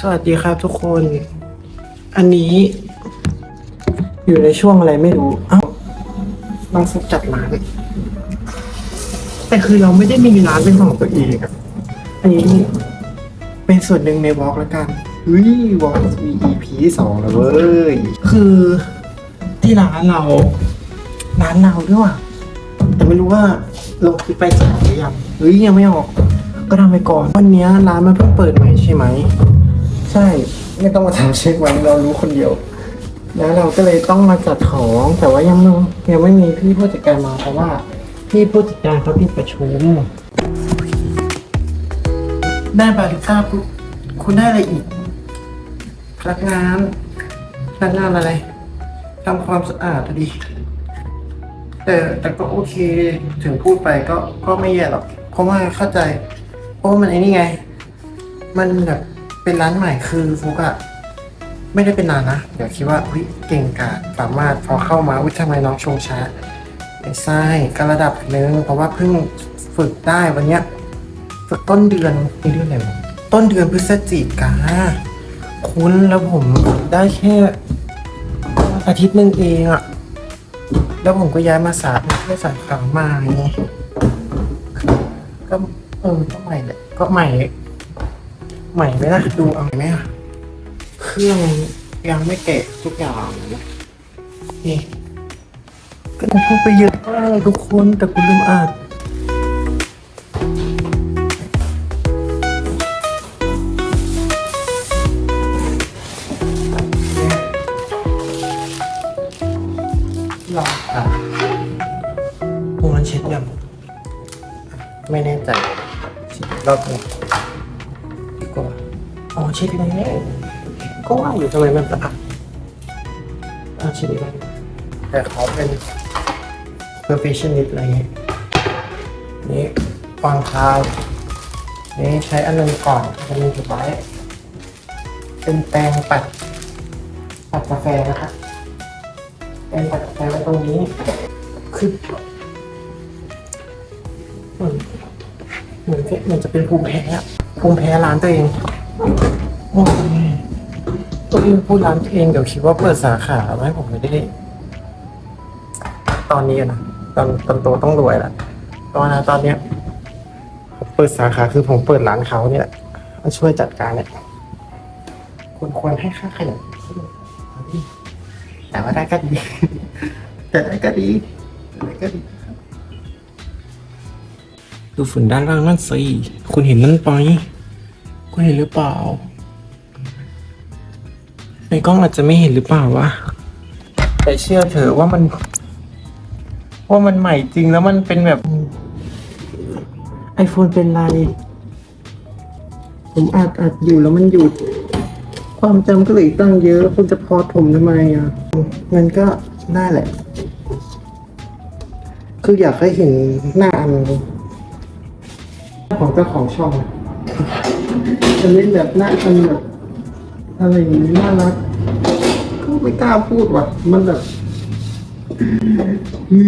สวัสดีครับทุกคน อันนี้ อยู่ในช่วงอะไรไม่รู้ เอ้าน้องฟุกจัดร้าน แต่คือเราไม่ได้มีร้านเป็นของตัวเองอะอันนี้เป็นส่วนหนึ่งในวอล์กแล้วกันเฮ้ยวอล์กมี EP สองแล้วเว้ย คือที่ร้านเรา ร้านเราด้วยว่ะแต่ไม่รู้ว่าลงคลิปไปสายหรือยังเฮ้ยยังไม่ออก ก็ทำไปก่อน วันเนี้ยร้านมันเพิ่งเปิดใหม่ใช่ไหม ใช่ ไม่ต้องมาถามเช็คไว้เรารู้คนเดียว แล้วเราก็เลยต้องมาจัดของแต่ว่ายังไม่ยังไม่มีพี่ผู้จัดการมาเพราะว่า พี่ผู้จัดการเขาติดประชุมได้บาริก้าปุ๊บคุณได้อะไรอีก พนักงานพนักงานอะไรทำความสะอาดดี แต่แต่ก็โอเคถึงพูดไปก็ก็ไม่แย่หรอก เพราะว่าเข้าใจ เพราะว่ามันไอ้นี่ไง มันแบบ เป็นร้านใหม่คือฟุกอะไม่ได้เป็นนานนะ เดี๋ยวคิดว่าอุ้ยเก่งกาจสามารถพอเข้ามาอุ้ยทำไมน้องชงช้าไม่ใช่ก็ระดับหนึ่งเพราะว่าเพิ่งฝึกได้วันเนี้ยฝึกต้นเดือนนี่เดือนไรวะต้นเดือนพฤศจิกาคุณแล้วผมได้แค่อาทิตย์หนึ่งเองอะแล้วผมก็ย้ายมาสาขาสาขาใหม่ก็เออก็ใหม่แหละก็ใหม่ ใหม่ไหมล่ะดูเอาไหมอะเครื่องยังไม่แกะทุกอย่างนี่ก็ต้องพูดไปเยอะมากทุกคนแต่คุณลืมอ่านรออะตรงนั้นเช็ดยังไม่แน่ใจเช็ดรอบหนึงดีกว่าอ๋อเช็ดแล้วก็ว่าอยู่ทำไมมันสะอาดอาช็ดอีกแล้วแต่เขาเป็น perfectionist อะไรเงี้ยนี่วางเท้านี่ใช้อันนึงก่อนอันนึงเก็บไว้เป็นแปรงปัดปัดกาแฟนะคะแปรงปัดกาแฟไว้ตรงนี้คือเหมือนเหมือนจะเป็นภูมิแพ้ภูมิแพ้ร้านตัวเอง โอ้ยตัวเองพูดร้านตัวเองเดี๋ยวคิดว่าเปิดสาขาไว้ผมไม่ได้ ตอนนี้นะตอนตอนโตต้องรวยละตอนนะตอนเนี้ยผมเปิดสาขาคือผมเปิดร้านเขาเนี่ยมาช่วยจัดการเนี่ยควรควรให้ค่าขยันแต่ว่าได้ก็ดีแต่ได้ก็ดีแต่ได้ก็ดีดูฝุ่นด้านล่างนั่นสิคุณเห็นนั่นไหมคุณเห็นหรือเปล่า ในกล้องอาจจะไม่เห็นหรือเปล่าวะ แต่เชื่อเถอะว่ามัน ว่ามันใหม่จริงแล้วมันเป็นแบบไอโฟนเป็นไร ผมอัดอัดอยู่แล้วมันหยุด ความจำก็เหลยตั้งเยอะ คุณจะพอดผมทำไมอะมันก็ได้แหละ คืออยากให้เห็นหน้าอันของเจ้าของช่องอะจะเล่นแบบหน้าอันแบบ อะไรอย่างนี้น่ารักก็ไม่กล้าพูดว่ะ มันแบบอื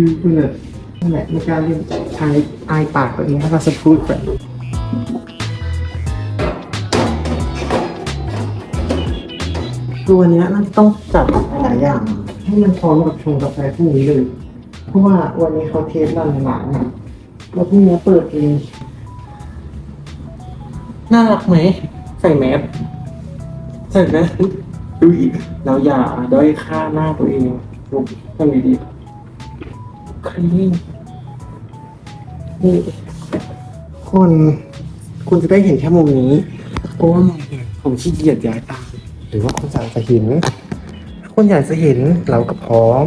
มมันแบบนั่นแหละไม่กล้าเล่นอายอายปากตัวเองถ้าเราจะพูดแบบตัวเนี้ยน่าจะต้องจัดหลายอย่าง ให้มันพร้อมกับชงกาแฟพรุ่งนี้เลย เพราะว่าวันนี้เขาเทสรันหลานะแล้วพรุ่งนี้เปิดเองน่ารักไหม ใส่แมส ใส่แมดูอีกเราอย่าด้อยค่าหน้าตัวเองลุกทำดีๆคลีนนี่คนคุณจะได้เห็นแค่มุมนี้เพราะว่ามุมอื่นผมขี้เกียจย้ายตามหรือว่าคุณอยากจะเห็นถ้าคุณอยากจะเห็นเราก็พร้อม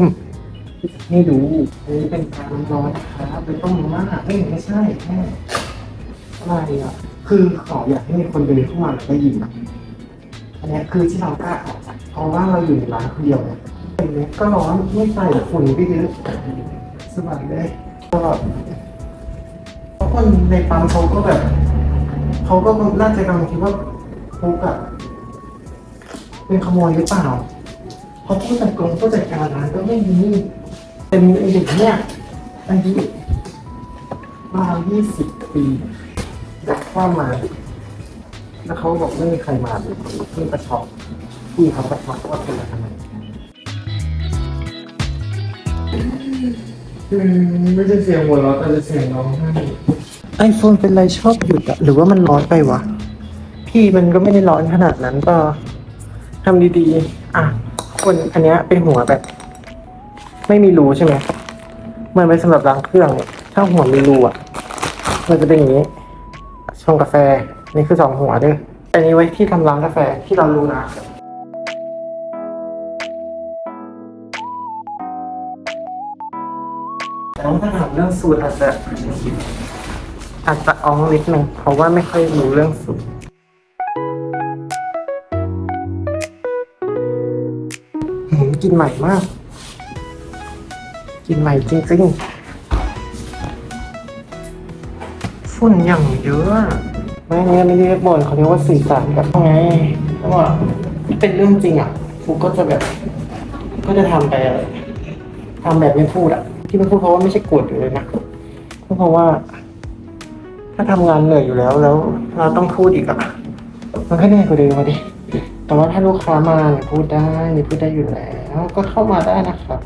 ให้ดูนนี้เป็นการร้อนนะครับเป็นต้มมาม่าเอ้ยไม่ใช่แค่อะไรอะคือขออยากให้มีคนเดินเข้ามาแล้วได้ยิน อันเนี้ยคือที่เรากล้าออกเพราะว่าเราอยู่ในร้านคนเดียวเนี่ยอันเนี้ยก็ร้อนไม่ใส่ฝุ่นก็เยอะสบายเลยก็เพราะคนในปั๊มเขาก็แบบเขาก็น่าจะกำลังคิดว่าฟุกอะเป็นขโมยหรือเปล่าเพราะผู้จัดการผู้จัดการร้านก็ไม่มีเป็นไอเด็กเนี่ยอายุมายี่สิบปี แล้วเข้ามา แล้วเขาบอกไม่มีใครมาเลยพี่ก็ช็อกพี่เขาก็ช็อกว่าเป็นอะไรทำไมอืมไม่ใช่เสียงหัวเราะแต่เป็นเสียงร้องไห้ไอโฟนเป็นไรชอบหยุดอะหรือว่ามันร้อนไปวะ พี่มันก็ไม่ได้ร้อนขนาดนั้นก็ทำดีๆ อะ คนอันเนี้ยเป็นหัวแบบ ไม่มีรูใช่ไหมมันเป็นสำหรับล้างเครื่อง ถ้าหัวมีรูอะมันจะเป็นอย่างนี้ชงกาแฟ นี่คือสองหัวด้วยอันนี้ไว้ที่ทำร้านกาแฟที่เรารู้นะแต่ถ้าถามเรื่องสูตรอาจจะอาจจะอ้องนิดนึงเพราะว่าไม่ค่อยรู้เรื่องสูตรหืมกินใหม่มาก กินใหม่จริงๆ ฝุ่นอย่างเยอะ ไม่เนี่ยไม่เรียกบ่นเขาเรียกว่าสื่อสารแบบไงเพราะว่าเป็นเรื่องจริงอะฟุกก็จะแบบ ก็จะทำไปอะไรทำแบบไม่พูดอะ ที่ไม่พูดเพราะว่าไม่ใช่โกรธอยู่เลยนะก็เพราะว่า ถ้าทำงานเหนื่อยอยู่แล้วแล้ว เราต้องพูดอีกอะมันก็เหนื่อยกว่าเดิมมาดิแต่ว่าถ้าลูกค้ามาเนี่ยพูดได้เนี่ยพูดได้อยู่แล้วก็เข้ามาได้นะครับ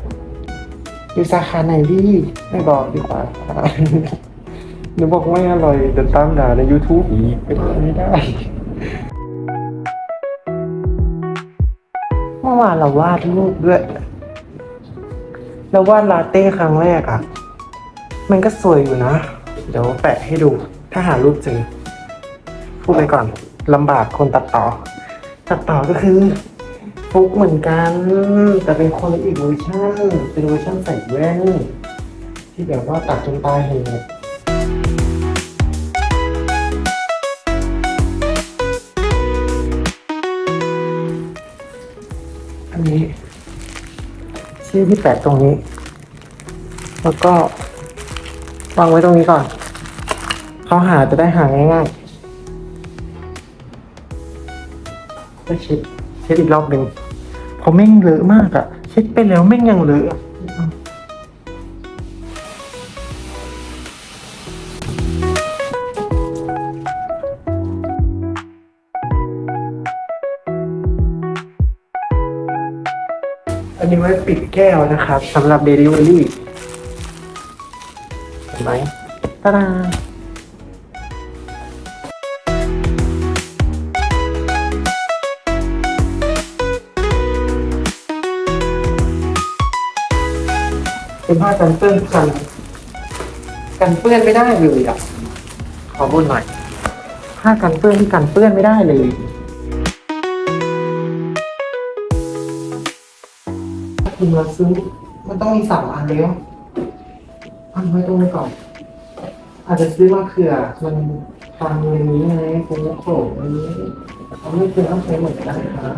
อยู่สาขาไหนดีไม่บอกดีกว่า หนูบอกไม่อร่อยเดี๋ยวตามด่าใน YouTube อีกเป็นไปไม่ได้ เมื่อวานเราวาดรูปด้วย เราวาดลาเต้ครั้งแรกอะมันก็สวยอยู่นะ เดี๋ยวแปะให้ดู ถ้าหารูปเจอพูดไปก่อนลำบากคนตัดต่อ ตัดต่อก็คือฟุกเหมือนกัน แต่เป็นคนละอีกเวอร์ชันเป็นเวอร์ชันใส่แว่นที่แบบว่าตัดจนตาเห็น นี้ชื่อที่แปะตรงนี้ แล้วก็วางไว้ตรงนี้ก่อน เขาหาจะได้หาง่ายๆก็เช็ดเช็ดอีกรอบหนึ่งเพราะแม่งเลอะมากอะเช็ดไปแล้วแม่งยังเลอะ ก้วนะครับสำหรับ Delivery เห็นไหมตาดาเป็นผ้ากันเปื้อนกันกันเปื้อนไม่ได้เลยอะขอบุญหน่อยผ้ากันเปื้อนที่กันเปื้อนไม่ได้เลย คุณมาซื้อ มันต้องมีสามอันแล้วอันไว้ตรงนี้ก่อน อาจจะซื้อมาเผื่อมันทางในนี้ไงคุณโขลอันนี้เขาไม่เคยต้องใช้เหมือนกันนะ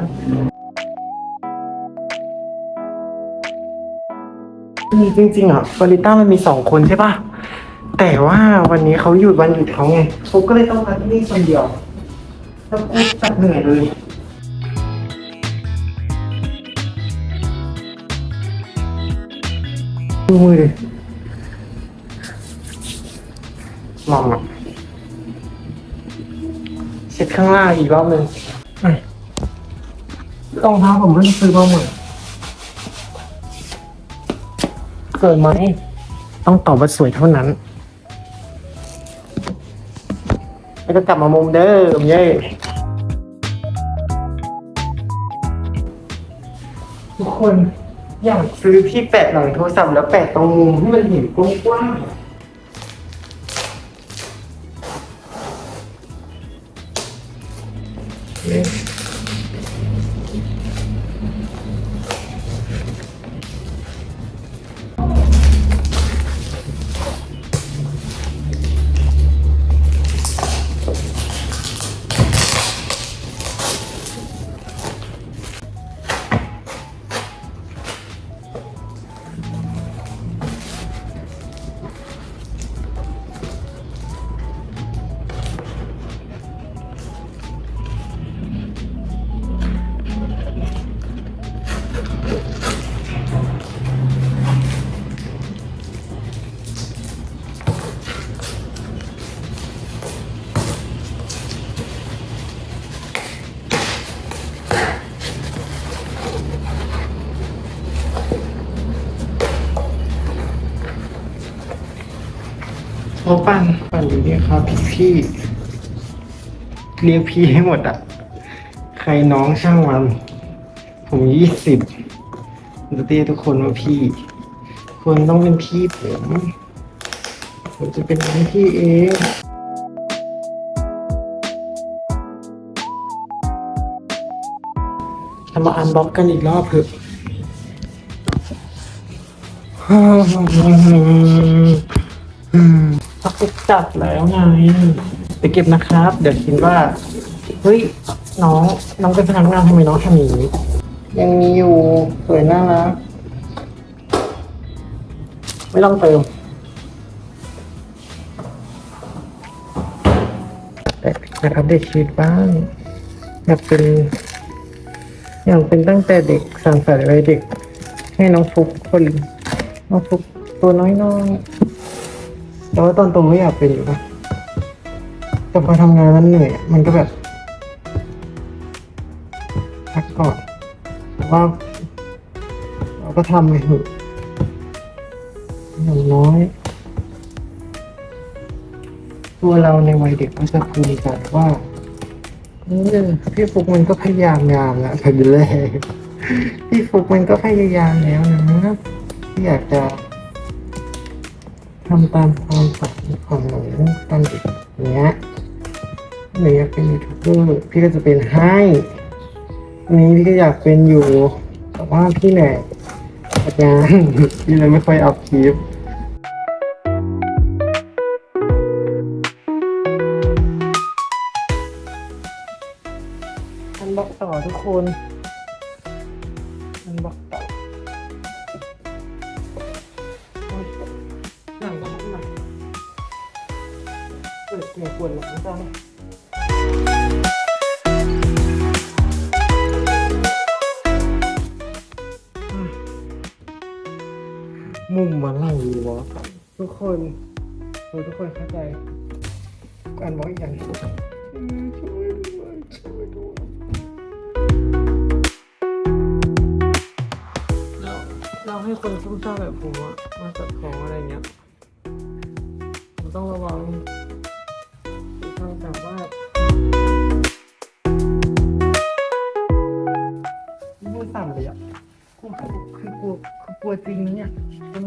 นี่จริงๆอะบริต้ามันมีสองคนใช่ป่ะ แต่ว่าวันนี้เขาหยุดวันหยุดเขาไงฟุกก็เลยต้องมาที่นี่คนเดียวแล้วกูจัดเหนื่อยเลย ดูมือดิมอมอะเช็ดข้างล่างอีกรอบหนึ่งอะรองเท้าผมเพิ่งซื้อมาใหม่สวยไหม ต้องตอบว่าสวยเท่านั้น แล้วก็กลับมามุมเดิมเย้ทุกคน อยากซื้อที่แปะหลังโทรศัพท์แล้วแปะตรงมุมให้มันเห็นกว้างๆ เขปั่นปั่นอยู่เนี่ครับพี่พี่เรียกพี่ให้หมดอะ ใครน้องช่างวัน ผมยี่สิบ เรียกทุกคนว่าพี่คนต้องเป็นพี่ผมผมจะเป็นน้องพี่เองทำมาอันบ็อกกันอีกรอบเถอะพักจัดแล้วไงไปเก็บนะครับ เดี๋ยวคิดว่า เฮ้ย น้อง น้องเป็นพนักงานทำไมน้องทำอย่างนี้ ยังมีอยู่สวยน่ารักไม่ต้องเติมแต่นะครับเด็กชีวิตบ้าง อยากเป็น อยากเป็นตั้งแต่เด็กสั่งสรรค์วัยเด็ก ให้น้องฟุกคนน้องฟุกตัวน้อยๆแต่ว่าตอนโตก็อยากเป็นอยู่นะแต่พอทำงานมันเหนื่อย มันก็แบบ ว่าเราก็ทำไปเถอะอย่างน้อย ตัวเราในวัยเด็กก็จะภูมิใจว่าเออพี่ฟุกมันก็พยายามงานแล้วพอดีเลยพี่ฟุกมันก็พยายามแล้วนะที่อยากจะทำตามความฝันของหนูตอนเด็กเนี้ยหนูอยากเป็นยูทูบเบอร์พี่ก็จะเป็นให้ อันนี้พี่ก็อยากเป็นอยู่แต่ว่าพี่เหนื่อยจารย์พี่เลยไม่ค่อยอัพคลิปอันบอกต่อทุกคน โอ้ทุกคนเข้าใจอ่านบอกอีกอย่างช่วยด้วยช่วยด้วยเราเราให้คนซุ่มซ่ามแบบผมอะมาจัดของอะไรเงี้ยผมต้องระวังมีคำสั่งว่าพูดสั่นเลยอะกูคือกลัวคือกลัวจริงนะเนี่ยมัน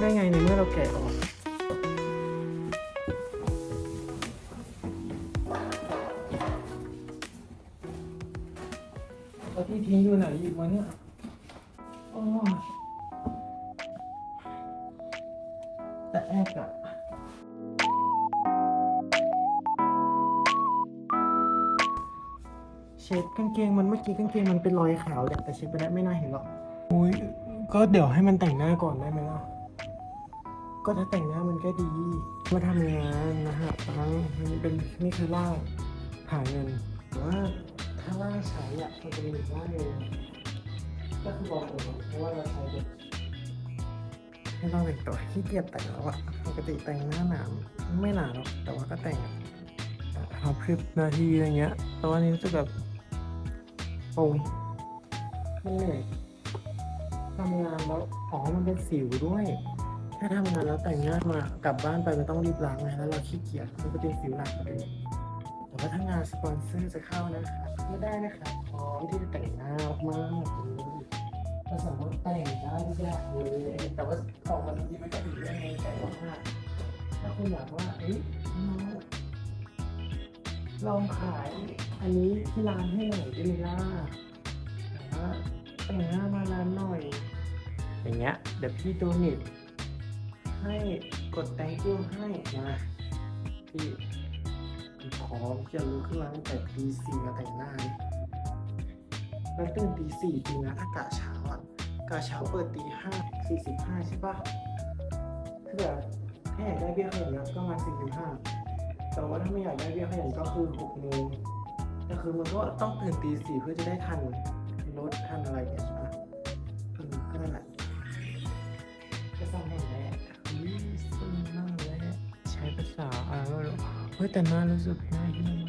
ได้ไงในเมื่อเราแกะออกแล้วที่ทิ้งอยู่ไหนอีกวะเนี่ยโอ้ยแต่แอกอะเช็ดกางเกงมันเมื่อกี้กางเกงมันเป็นรอยขาวแหละแต่เช็ดไปแล้วไม่น่าเห็นหรอกอุ้ยก็เดี๋ยวให้มันแต่งหน้าก่อนได้ไหมล่ะ ก็ถ้าแต่งหน้ามันก็ดี มาทำงานนะฮะตังมันเป็นนี่คือร่างหาเงินแต่ว่าถ้าร่าใช้อะมันจะมีง่างหนึ่งก็คือบอกเลยเพราะว่าเราใช้แบบไม่ต้องแต่งตัวขี้เกียจแต่งแล้วอะปกติแต่งหน้าหนาวไม่หนาหรอกแต่ว่าก็แต่งทำคลิปนาทีอะไรเงี้ย แต่ว่านี้รู้สึกแบบโอ้ยมันเหนื่อยทำงานแล้วอ๋อมันเป็นสิวด้วย ถ้าทำงานแล้วแต่งหน้ามากลับบ้านไปมันต้องรีบล้างไงแล้วเราขี้เกียจมันก็เป็นสิวหนักเลยแต่ว่าถ้างานสปอนเซอร์จะเข้านะคะก็ได้นะคะพร้อมที่จะแต่งหน้ามากเลยสามารถแต่งได้ทุกอย่างเลยแต่ว่าของมันดีมันก็ดีได้ไงแต่ว่าถ้าคุณอยากว่าเอ้ยน้องลองขายอันนี้ที่ร้านให้หน่อยได้ไหมล่ะแต่ว่าแต่งหน้ามาร้านหน่อย อย่างเงี้ยเดี๋ยวพี่โดเนท ให้กด thank you ให้นะพี่พร้อมจะลุกขึ้นมาตั้งแต่ตีสี่มาแต่งหน้าแล้วตื่นตีสี่จริงนะถ้ากะเช้าอะกะเช้าเปิดตีห้าสี่สิบห้าใช่ปะคือแบบถ้าอยากได้เบี้ยเงินแล้วก็มาสี่สิบห้าแต่ว่าถ้าไม่อยากได้เบี้ยขยันก็คือหกโมงแต่คือมันก็ต้องตื่นตีสี่เพื่อจะได้ทันรถทันอะไรเงี้ยใช่ปะ อะไรไม่รู้เฮ้ยแต่น่ารู้สึกน่าเยี่ย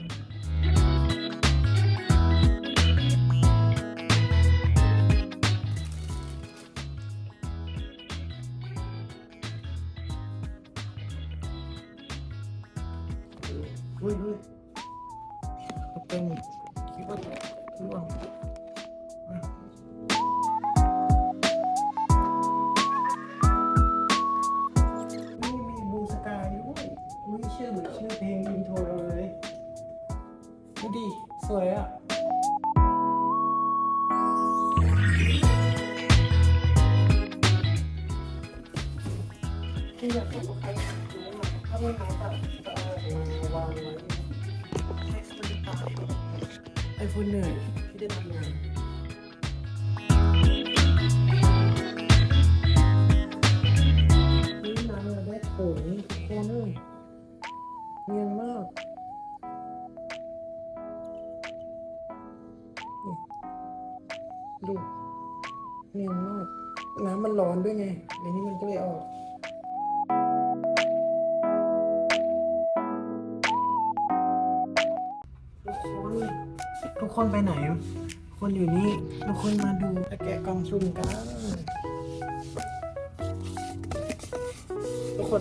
ไอโฟนเ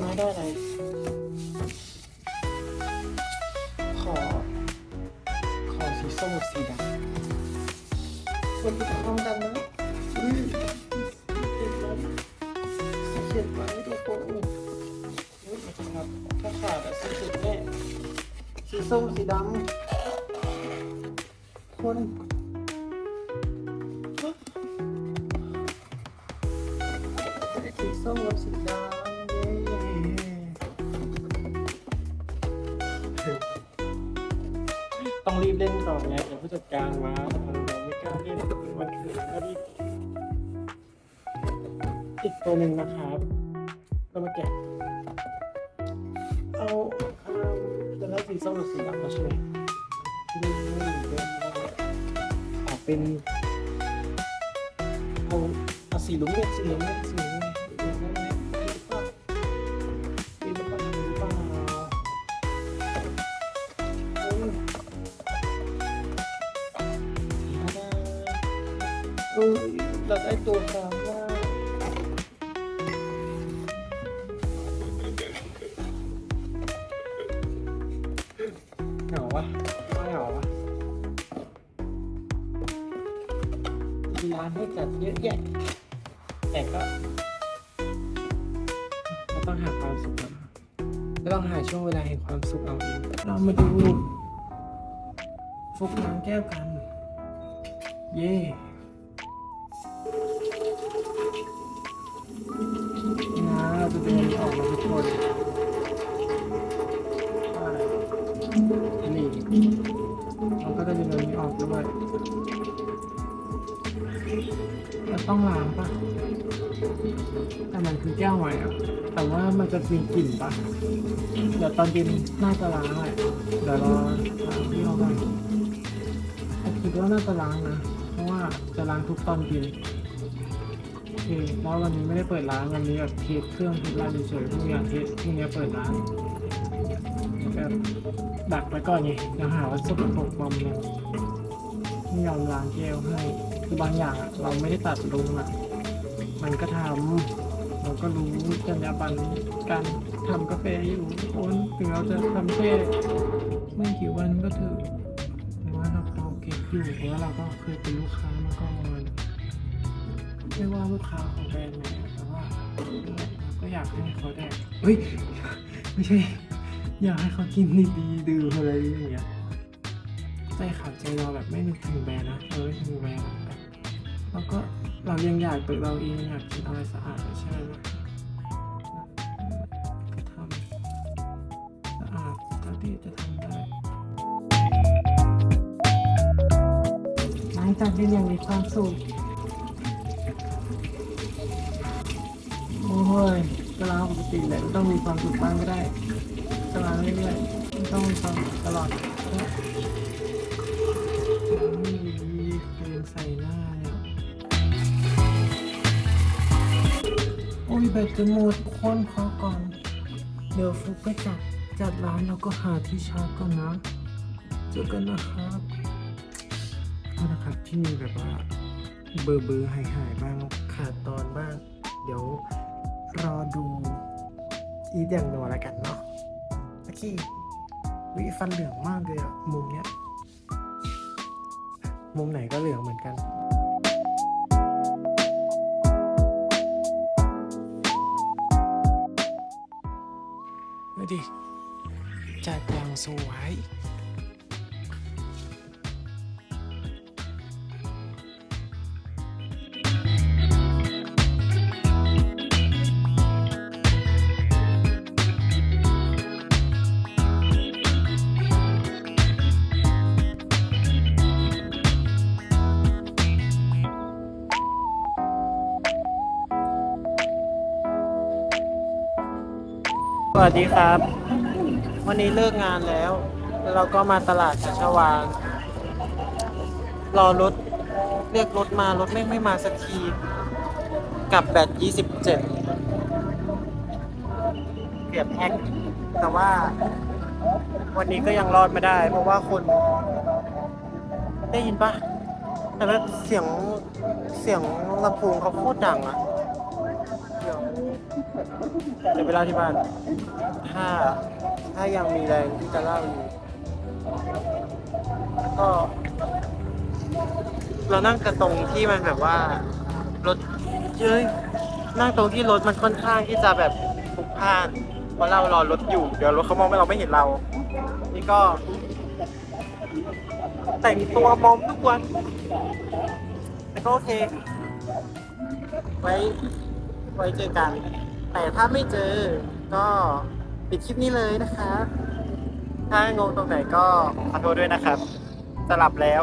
ไม่ได้อะไร ขอ ขอสีส้มกับสีดำคนไปพร้อมกันนะอุ้ยเขียนไว้เขียนไว้ทุกคนอุ้ยครับ ถ้าขาดอะสุดแน่สีส้มสีดำคน อีกตัวหนึ่งนะครับก็มาแกะเอาเอาจะได้สีส้มหรือสีดำมาใช่ไหมไม่เป็นเอาเอาสีลุ้งเนี่ยสีลุ้งเนี่ยสีลุงเนี่ยสี ร้านให้จัดเยอะแยะ แต่ก็เราต้องหาความสุขนะเราต้องหาช่วงเวลาแห่งความสุขเอาเองเรามาดูฟุกน้ำแก้วกัน เย่นะเราจะเดินออกมาทุกคนใช่นี่เราก็จะเดินไม่ออกด้วยแล้ว ต้องล้างปะแต่มันคือแก้วใหม่อะแต่ว่ามันจะมีกลิ่นปะเดี๋ยวตอนเย็นน่าจะล้างแหละเดี๋ยวรอล้างที่ห้องก่อนแต่คิดว่าน่าจะล้างนะ เพราะว่าจะล้างทุกตอนเย็นโอเคแล้ววันนี้ไม่ได้เปิดร้านวันนี้แบบเทสเครื่องเทสร้านเฉยๆพรุ่งนี้เทสพรุ่งนี้เปิดร้านแบบดักไว้ก่อนไงเดี๋ยวหาว่าสกปรกบอมเลยไม่ยอมล้างแก้วให้ คือบางอย่างอะเราไม่ได้ตัดลงอะมันก็ทำเราก็รู้จรรยาบรรณการทำกาแฟอยู่คนถึงเราจะทำแค่ไม่กี่วันก็เถอแต่ว่าเราพอเก็บอยู่เพราะว่าเราก็เคยเป็นลูกค้ามาก่อนไม่ว่าลูกค้าของแบรนด์ไหนแต่ว่าเราก็อยากให้เขาได้เฮ้ยไม่ใช่ อยากให้เขากินดีๆดื่มอะไรอย่างเงี้ยใจขาดใจเราแบบไม่นึกถึงแบรนด์นะเราไม่ถึงแบรนด์ แล้วก็เรายังอยากตัวเราเองอยากกินอะไรสะอาดใช่ไหมทำสะอาดเท่าที่จะทำได้หลังจากเรียนอย่างมีความสุขโอ้ยก็ล้าปกติแหละต้องมีความสุขบ้างก็ได้ก็ล้าเรื่อยๆต้องฟังตลอด แบตจะหมดคนขอก่อน เดี๋ยวฟุกไปจัดจัดร้านแล้วก็หาที่ชาร์จก่อนนะ เจอกันนะครับโทษนะครับที่มีแบบว่าเบอร์เบอร์หายหายๆบ้างขาดตอนบ้าง เดี๋ยวรอดูอีทอย่างนัวแล้วกันเนาะโอเควิฟันเหลืองมากเลยอะมุมเนี้ย มุมไหนก็เหลืองเหมือนกัน ดูดิจัดอย่างสวย วัสดีครับ วันนี้เลิกงานแล้ว เราก็มาตลาดชัชวานรอรถ เรียกรถมารถไม่ไม่มาสักที กลับแบต27เกือบแฮกแต่ว่า วันนี้ก็ยังรอดไม่ได้ เพราะว่าคน ได้ยินปะแต่ว่าเสียงเสียงลำโพงเขาโคตรดังอะ เดี๋ยวไปเล่าที่บ้าน ถ้า ถ้ายังมีแรงที่จะเล่าอยู่ ก็ เรานั่งกันตรงที่มันแบบว่ารถเย้ยนั่งตรงที่รถมันค่อนข้างที่จะแบบพลุกพล่านเพราะเรารอรถอยู่ เดี๋ยวรถเขามองไม่เราไม่เห็นเรา นี่ก็ แต่งตัวมอมทุกวันแต่ก็โอเค ไว้ ไว้เจอกัน แต่ถ้าไม่เจอก็ปิดคลิปนี้เลยนะครับ ถ้างงตรงไหนก็ขอโทษด้วยนะครับ สลับแล้ว